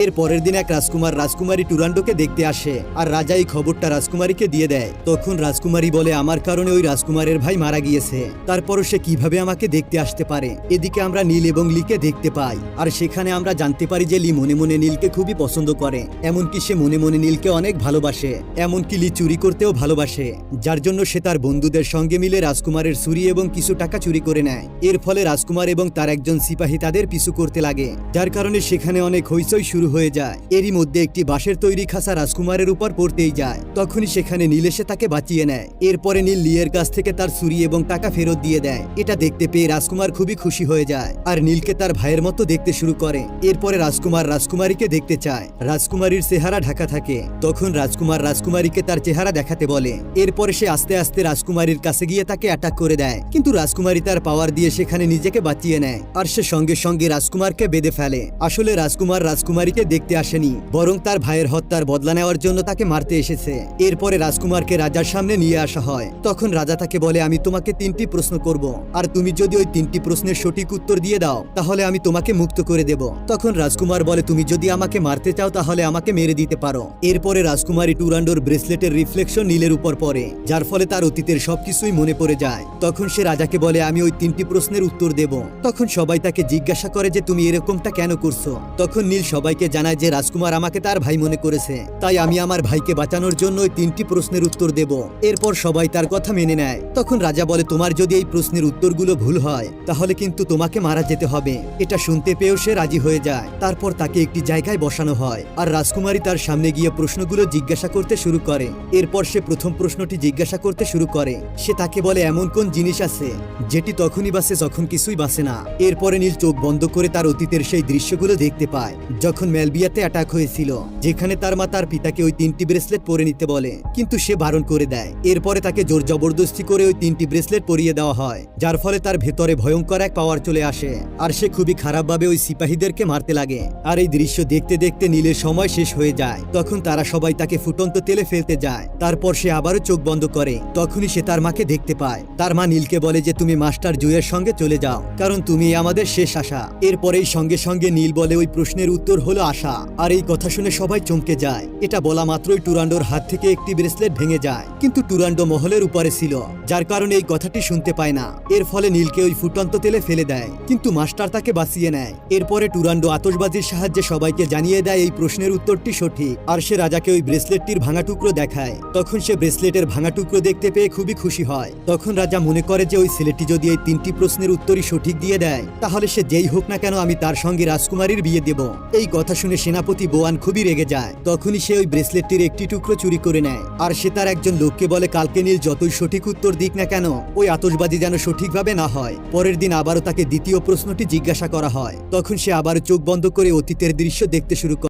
এর পরের দিন এক রাজকুমার রাজকুমারী টুরান্ডোকে দেখতে আসে আর রাজা এই খবরটা রাজকুমারীকে দিয়ে দেয়। তখন রাজকুমারী বলে, আমার কারণে ওই রাজকুমারের ভাই মারা গিয়েছে। তারপরও সে কীভাবে আমাকে দেখতে আসতে পারে? এদিকে আমরা নীল এবং লিকে দেখতে পাই। আর সেখানে আমরা জানতে পারি যে লি মনে মনে নীলকে খুবই পছন্দ করে। এমনকি সে মনে মনে নীলকে অনেক ভালোবাসে। এমনকি লি চুরি করতেও ভালোবাসে। যার জন্য সে তার বন্ধুদের সঙ্গে মিলে রাজকুমারের চুরি এবং কিছু টাকা চুরি করে নেয়। এর ফলে রাজকুমার এবং তার একজন সিপাহী তাদের পিছু করতে লাগে। যার কারণে সেখানে অনেক হইচই শুরু হয়ে যায়। এরই মধ্যে একটি বাঁশের তৈরি খাসা রাজকুমারের উপর পড়তেই যায়। তখনই সেখানে নীল এসে তাকে বাঁচিয়ে নেয়। এরপরে নীল লিয়ের কাছ থেকে তার ছুরি এবং টাকা ফেরত দিয়ে দেয়। এটা দেখতে পেয়ে রাজকুমার খুবই খুশি হয়ে যায় আর নীলকে তার ভাইয়ের মতো দেখতে শুরু করে। এরপরে রাজকুমার রাজকুমারীকে দেখতে চায়। রাজকুমারীর চেহারা ঢাকা থাকে। তখন রাজকুমার রাজকুমারীকে তার চেহারা দেখাতে বলে। এরপরে সে আস্তে আস্তে রাজকুমারীর কাছে গিয়ে তাকে অ্যাটাক করে দেয়। কিন্তু রাজকুমারী তার পাওয়ার দিয়ে সেখানে নিজেকে বাঁচিয়ে নেয়। আর সে সঙ্গে সঙ্গে রাজকুমারকে বেঁধে ফেলে। আসলে রাজকুমার রাজকুমারীকে দেখতে আসেনি, বরং তার ভাইয়ের হত্যার বদলা নেওয়ার জন্য তাকে মারতে এসেছে। এরপরে রাজকুমারকে রাজার সামনে নিয়ে আসা হয়। তখন রাজা তাকে বলে, আমি তোমাকে তিনটি প্রশ্ন করব। আর তুমি যদি ওই তিনটি প্রশ্নের সঠিক উত্তর দিয়ে দাও, তাহলে আমি তোমাকে মুক্ত করে দেব। তখন রাজকুমার বলে, তুমি যদি আমাকে মারতে চাও, তাহলে আমাকে মেরে দিতে পারো। এরপরে রাজকুমারী টুরান্ডোর ব্রেসলেটের রিফ্লেকশন নীলের উপর পড়ে, যার ফলে তার অতীতের সবকিছুই মনে পড়ে যায়। তখন সে রাজাকে বলে, আমি ওই তিনটি প্রশ্নের উত্তর দেব। তখন সবাই তাকে জিজ্ঞাসা করে যে, তুমি এরকমটা কেন করছ? তখন নীল সবাইকে জানায় যে রাজকুমার আমাকে তার ভাই মনে করেছে। তাই আমি আমার ভাইকে বাঁচানোর জন্য ওই তিনটি প্রশ্নের উত্তর দেব। এরপর সবাই তার কথা মেনে নেয়। তখন রাজা বলে, তোমার যদি এই প্রশ্নের উত্তরগুলো ভুল হয়, তাহলে কিন্তু তোমাকে মারা যেতে হবে। এটা শুনতে পেয়েও সে রাজি হয়ে যায়। তারপর তাকে একটি জায়গায় বসানো হয় আর রাজকুমারী তার সামনে গিয়ে প্রশ্নগুলো জিজ্ঞাসা করতে শুরু করে। এরপর সে প্রথম প্রশ্নটি জিজ্ঞাসা করতে শুরু করে। সে তাকে বলে, এমন কোন জিনিস আছে যেটি তখনই বাসে যখন কিছুই বাসে না? এরপরে নীল চোখ বন্ধ করে তার অতীতের সেই দৃশ্যগুলো দেখতে পায়। যখন মেলবিয়াতে অ্যাটাক হয়েছিল, যেখানে তার মা তার পিতাকে ওই তিনটি ব্রেসলেট পরে নিতে বলে, কিন্তু সে বারণ করে দেয়। এরপরে তাকে জোর জবরদস্তি করে ওই তিনটি ব্রেসলেট পরিয়ে দেওয়া হয়, যার ফলে তার ভেতরে ভয়ঙ্কর এক পাওয়ার চলে আসে, আর সে খুবই খারাপভাবে ওই সিপাহীদেরকে মারতে লাগে। আর এই দৃশ্য দেখতে দেখতে নীলের সময় শেষ হয়ে যায়। তখন তারা সবাই তাকে ফুটন্ত তেলে ফেলতে যায়। তারপর সে আবারও চোখ বন্ধ করে। তখনই সে তার মাকে দেখতে পায়। তার মা নীলকে বলে যে, তুমি মাস্টার জুয়ের সঙ্গে চলে যাও, কারণ তুমি আমাদের শেষ আশা। এরপরেই সঙ্গে সঙ্গে নীল বলে ওই প্রশ্নের উত্তর হলো আশা, আর এই কথা শুনে সবাই চমকে যায়। এটা বলা মাত্রই টুরান্ডোর হাত থেকে একটি ব্রেসলেট ভেঙে যায়। কিন্তু টুরান্ডো মহলের উপরে ছিল, যার কারণে এই কথাটি শুনতে পায় না। এর ফলে নীলকে ওই ফুটন্ত তেলে ফেলে দেয়, কিন্তু মাস্টার তাকে বাঁচিয়ে নেয়। এরপরে টুরান্ডো আতশবাজির সাহায্যে সবাইকে জানিয়ে দেয় এই প্রশ্নের উত্তরটি সঠিক, আর সে রাজাকে ওই ব্রেসলেটটির ভাঙা টুকরো দেখায়। তখন সে ব্রেসলেটের ভাঙা টুকরো দেখতে পেয়ে খুবই খুশি হয়। তখন রাজা মনে করে যে ওই ছেলেটি যদি এই তিনটি প্রশ্নের উত্তরই সঠিক দিয়ে দেয়, তাহলে সে যেই হোক না কেন আমি তার সঙ্গে রাজকুমারীর বিয়ে দেব। এই কথা শুনে সেনাপতি বোয়ান খুবই রেগে যায়। তখনই সে ওই ব্রেসলেটটির একটি টুকরো চুরি করে নেয়। আর সে তার একজন লোককে বলে, কালকে নীল যতই সঠিক উত্তর দিক না কেন, ওই আতসবাজি যেন সঠিকভাবে না হয়। পরের দিন আবারও তাকে দ্বিতীয় প্রশ্নটি জিজ্ঞাসা করা হয়। তখন সে আবার চোখ বন্ধ করে অতীতের দৃশ্য দেখতে শুরু করে